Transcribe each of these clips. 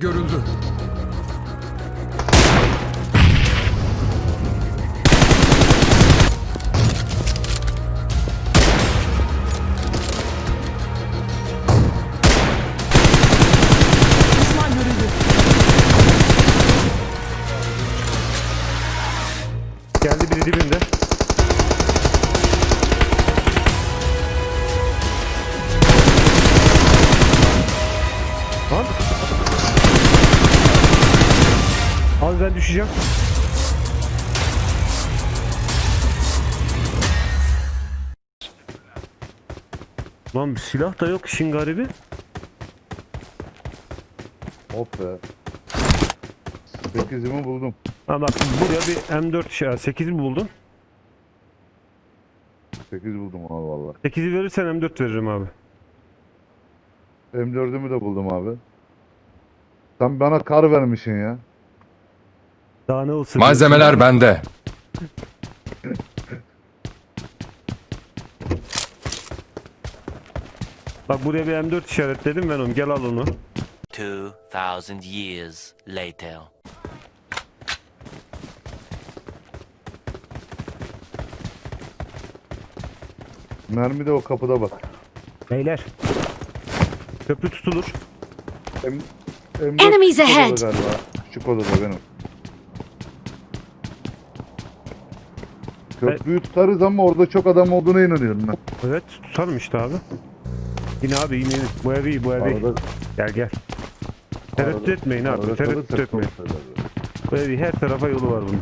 Görüldü. Ben düşeceğim. Lan silah da yok işin garibi. Hop be. 8'imi buldum. Ha bak buraya bir M4 şey 8 mi buldun? 8 buldum abi valla. 8'i verirsen M4 veririm abi. M4'ümü de buldum abi. Sen bana kar vermişsin ya. Daha ne olsun? Malzemeler bende. Bak buraya bir M4 işaretledim ben onu. Gel al onu. 2,000 years later. Mermi de o kapıda bak. Beyler. Köprü tutulur. M M4 Enemies küçük odada ahead. Galiba. Küçük odada benim. Köprüyü tutarız ama orada çok adam olduğuna inanıyorum ben. Evet tutalım işte abi. Yine abi yine bu ev iyi bu ev iyi. Arada, Gel gel. Tereddüt arada- etmeyin abi. arada Tereddüt kalırsak etmeyin. konuşuruz. Bu ev iyi. Her tarafa yolu var bunun.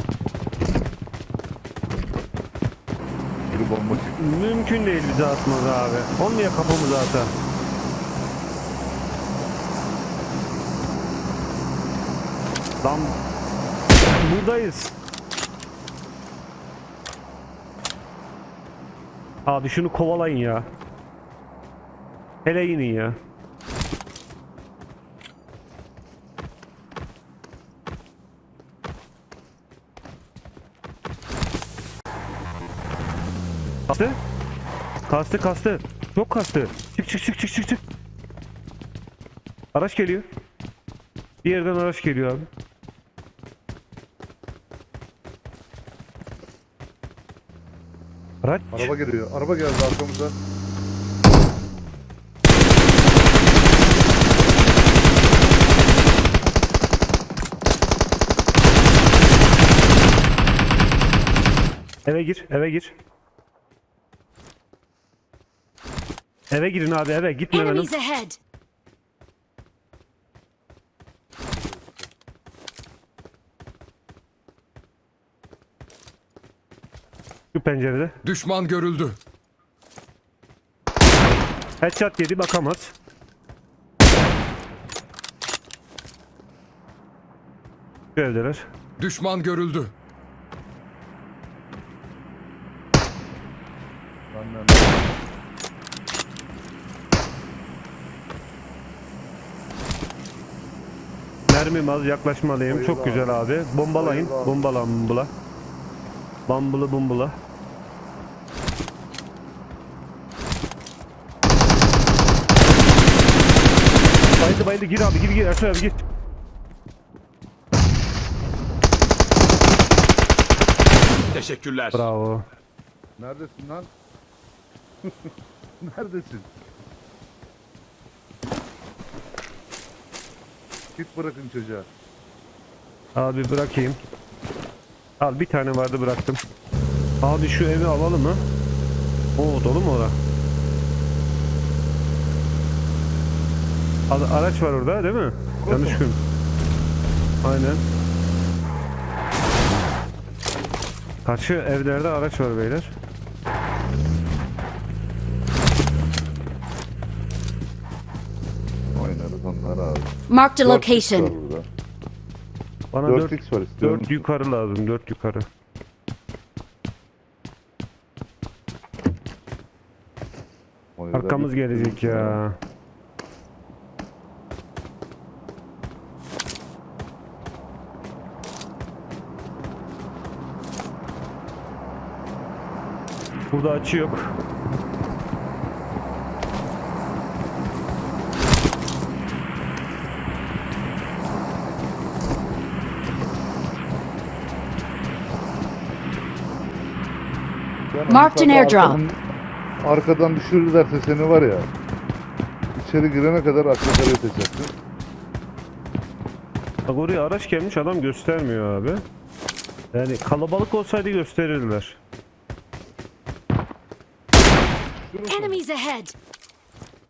Biri bomba çıktı. Mümkün değil bize atmaz abi. Olmuyor kafamıza ata. Lan buradayız. Abi şunu kovalayın ya. Hele inin ya. Kastı. Kastı kastı. Çok kastı. Çık çık çık çık çık çık. Araç geliyor. Bir yerden araç geliyor abi. Araç. Araba geliyor. Araba geldi arkamıza. Eve gir, eve gir. Eve girin abi eve gitme benim. Enemies ahead. Şu pencerede. Düşman görüldü. Headshot yedi bakamaz. Şu evdeler. Düşman görüldü. Mermim az yaklaşmalıyım. Çok güzel abi. Bombalayın. Bayıl abi. Bombala bombala. Bambılı bumbula. Bayıldı bayıldı gir abi gir gir Ertuğrul abi gir. Teşekkürler. Bravo. Neredesin lan? Neredesin? Git bırakın çocuğa. Abi bırakayım. Al bir tane vardı bıraktım. Abi şu evi alalım mı? Oo dolu mu ora? Al- araç var orada değil mi? Yanlış gün. Aynen. Karşı evlerde araç var beyler. Oynarız onları abi. Marked a 4x var location. burada. Bana 4 4x var istiyorum. 4 yukarı lazım. 4 yukarı. Oynarız. Arkamız gelecek ya. Burada açı yok. Marked an airdrop. Arkadan düşürürlerse seni var ya. İçeri girene kadar akıllara yeteceksin. Bak oraya araç gelmiş adam göstermiyor abi. Yani kalabalık olsaydı gösterirler. Enemies ahead!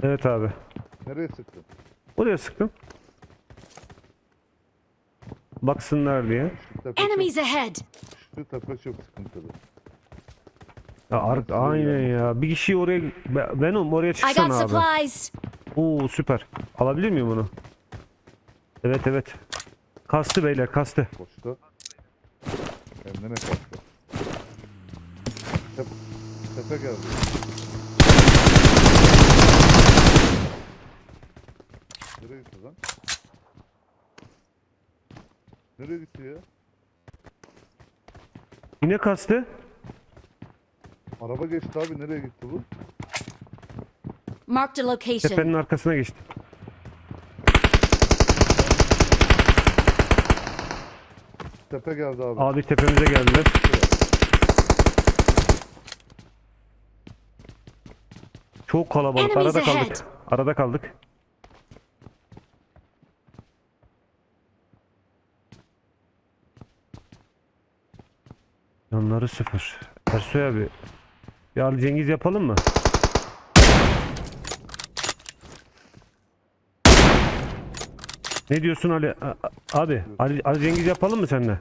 Evet abi. Nereye sıktın? Oraya sıktım. Baksınlar diye. Şu tepe çok, Enemies ahead! şu tepe çok sıkıntılı. Ya ar- aynen ya. Bir kişiyi oraya Be- Venom oraya I got çıksana abi. supplies! Oo süper. Alabilir miyim onu? Evet evet. Kastı beyler kastı. Koştu. Kendine. Tep tepe geldi. Nereye gitti lan? Nereye gitti ya? Yine kastı. Araba geçti abi nereye gitti bu? Marked a location. Tepenin arkasına geçti. Tepe geldi abi. Abi tepemize geldiler. Çok kalabalık. Enemies Arada ahead. kaldık. Arada kaldık. Yanları sıfır. Ersoy abi. Bir Ali Cengiz yapalım mı? Ne diyorsun Ali? A- Abi Ali, Ali Cengiz yapalım mı seninle?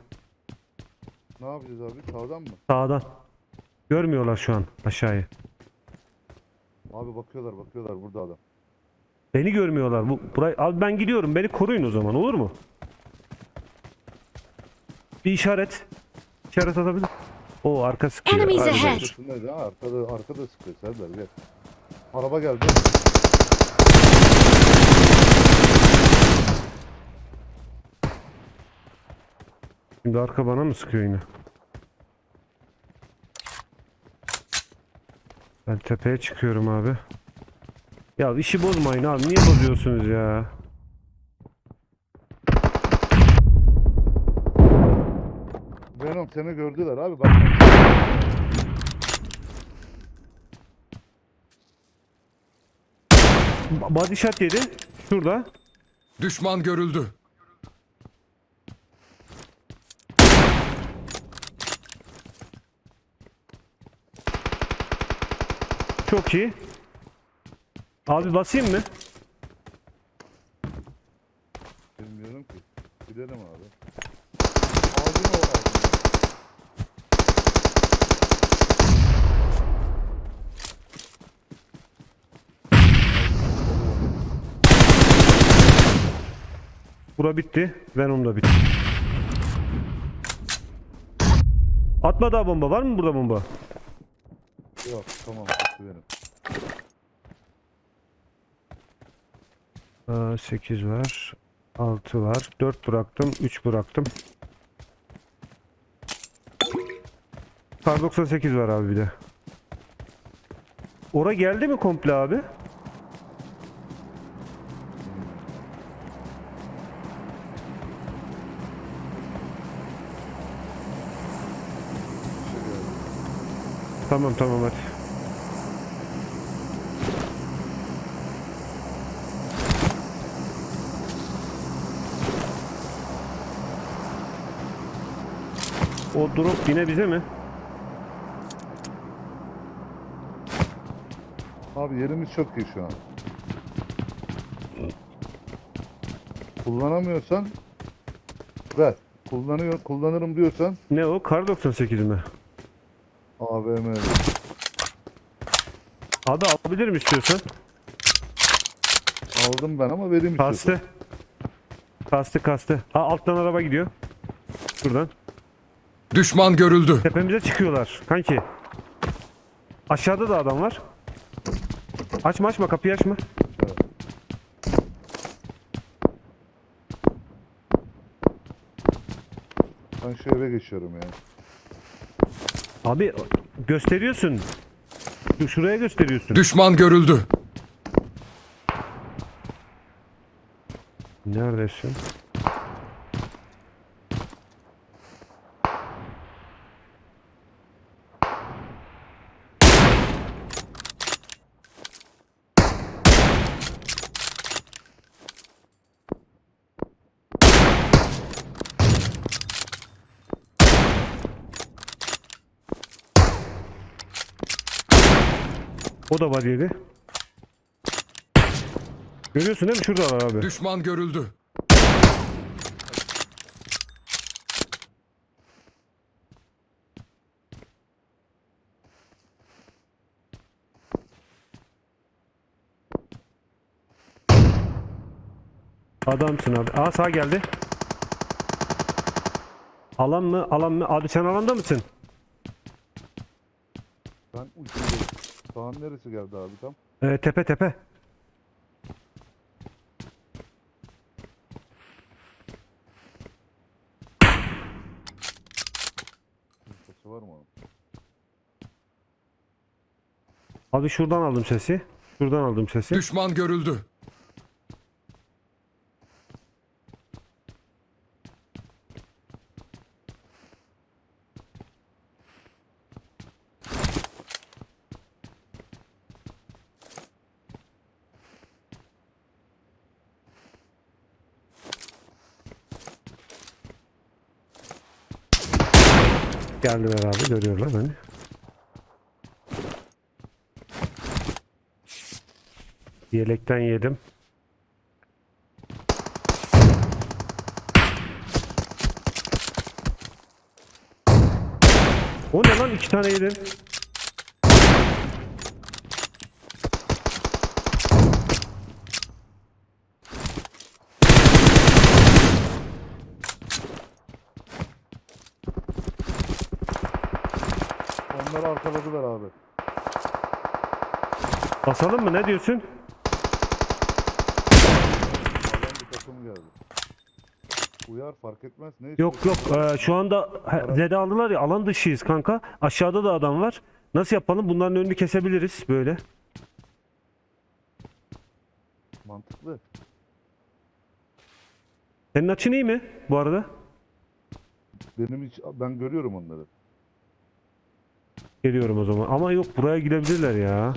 Ne yapacağız abi? Sağdan mı? Sağdan. Görmüyorlar şu an aşağıyı. Abi bakıyorlar bakıyorlar burada adam. Beni görmüyorlar. Bu burayı abi ben gidiyorum. Beni koruyun o zaman olur mu? Bir işaret. İşaret atabilir. O arka sıkıyor. Enemies ahead. bak. Arkasındaydı ha arkada arkada sıkıyor Serdar gel. Araba geldi. Şimdi arka bana mı sıkıyor yine? Ben tepeye çıkıyorum abi. Ya işi bozmayın abi. Niye bozuyorsunuz ya? Venom seni gördüler abi bak. Ba- Body shot yedi. Şurada. Düşman görüldü. Çok iyi. Abi basayım mı? Bilmiyorum ki. Gidelim abi. Ağzını o ağzını. Bura bitti. Venom da bitti. Atma daha bomba. Var mı burada bomba? Yok tamam bitti benim. Aa, 8 var. 6 var. 4 bıraktım. 3 bıraktım. Kar 98 var abi bir de. Ora geldi mi komple abi? Tamam tamam hadi. O drop yine bize mi? Abi yerimiz çok iyi şu an. Kullanamıyorsan ver. Kullanıyor, kullanırım diyorsan Ne o? Kar 98 mi? AVM. Abi alabilirim istiyorsan. Aldım ben ama vereyim istiyorsan. Kastı. Kastı kastı. Ha alttan araba gidiyor. Şuradan. Düşman görüldü. Tepemize çıkıyorlar kanki. Aşağıda da adam var. Açma açma kapıyı açma. Ben şu eve geçiyorum ya. Abi gösteriyorsun. Şu- Şuraya gösteriyorsun. Düşman görüldü. Neredesin? O da var yedi. Görüyorsun değil mi? Şuradalar abi. Düşman görüldü. Adamsın abi. Aa sağ geldi. Alan mı? Alan mı? Abi sen alanda mısın? Ben ucundayım. Sağın neresi geldi abi tam? Ee, tepe tepe. Sesi var mı abi? Abi şuradan aldım sesi. Şuradan aldım sesi. Düşman görüldü. Geldiler abi görüyorlar beni. Yelekten yedim. O ne lan iki tane yedim. Onları arkaladılar abi. Basalım mı ne diyorsun? Adam bir takım geldi. Uyar fark etmez. Ne Yok yok ee, şu anda he, Zede aldılar ya alan dışıyız kanka. Aşağıda da adam var. Nasıl yapalım? Bunların önünü kesebiliriz böyle. Mantıklı. Senin açın iyi mi bu arada? Benim hiç ben görüyorum onları. Geliyorum o zaman. Ama yok buraya girebilirler ya.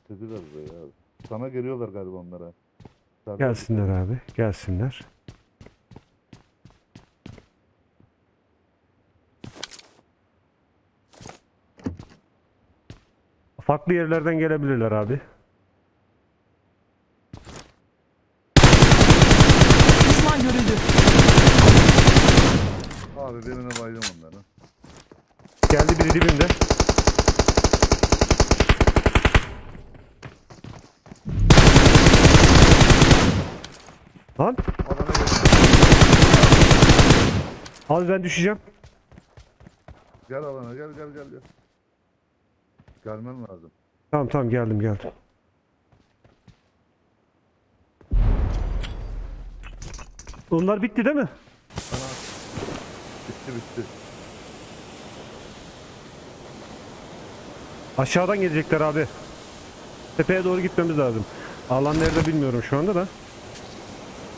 İstediler burayı abi. Sana geliyorlar galiba onlara. Gelsinler abi. Gelsinler. Farklı yerlerden gelebilirler abi. Düşman görüldü. Abi birine baydım onları. Geldi biri dibimde. Lan Alana gel. abi ben düşeceğim. Gel alana gel gel gel gel. Gelmen lazım. Tamam tamam geldim geldim. Onlar bitti değil mi? Bitti bitti. Aşağıdan gelecekler abi. Tepeye doğru gitmemiz lazım. Alan nerede bilmiyorum şu anda da.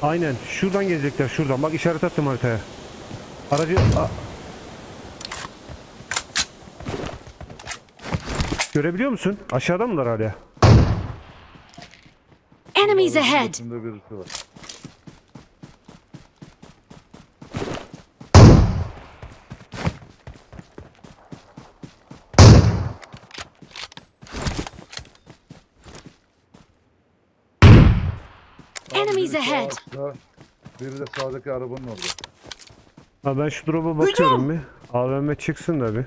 Aynen. Şuradan gelecekler şuradan. Bak işaret attım haritaya. Aracı... A- Görebiliyor musun? Aşağıda mılar hala? Enemies ahead! İçinde birisi var. Enemies ahead! sağda, Biri de sağdaki arabanın orada. Ha ben şu drop'a bakıyorum bir. AVM çıksın da bir.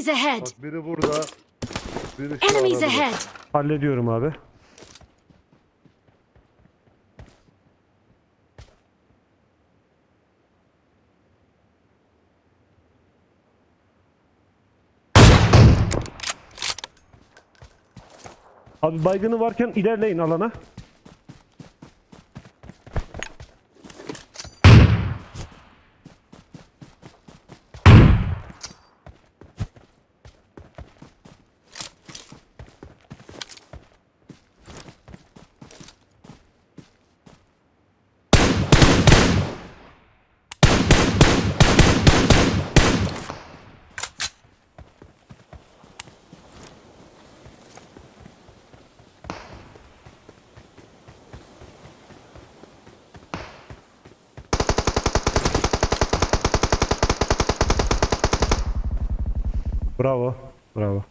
Enemies ahead! Bak biri burada. Biri şu Enemies ahead! Hallediyorum abi. Abi baygını varken ilerleyin alana. Bravo. Bravo.